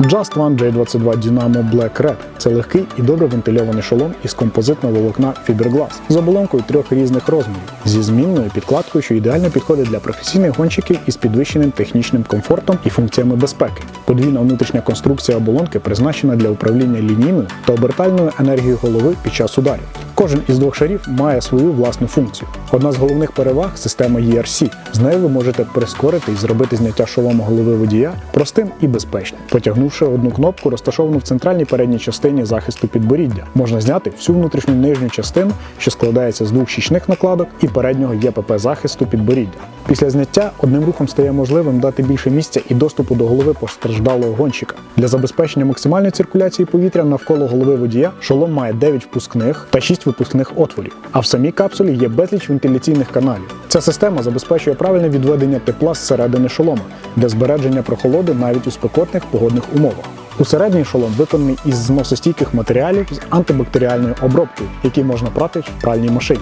Just One J22 Dynamo Black Red це легкий і добре вентильований шолом із композитного волокна Fiberglass з оболонкою трьох різних розмірів зі змінною підкладкою, що ідеально підходить для професійних гонщиків із підвищеним технічним комфортом і функціями безпеки. Подвійна внутрішня конструкція оболонки призначена для управління лінійною та обертальною енергією голови під час ударів. Кожен із двох шарів має свою власну функцію. Одна з головних переваг система ERC. З нею ви можете прискорити і зробити зняття шолому голови водія простим і безпечним. Потягнувши одну кнопку, розташовану в центральній передній частині захисту підборіддя, можна зняти всю внутрішню нижню частину, що складається з двох щічних накладок і переднього ЄПП захисту підборіддя. Після зняття одним рухом стає можливим дати більше місця і доступу до голови постраждалого гонщика. Для забезпечення максимальної циркуляції повітря навколо голови водія шолом має 9 впускних та 6 випускних отворів. А в самій капсулі є безліч вентиляційних каналів. Ця система забезпечує правильне відведення тепла зсередини шолома для збереження прохолоди навіть у спекотних погодних умовах. Усередній шолом виконаний із зносостійких матеріалів з антибактеріальною обробкою, які можна прати в пральній машині.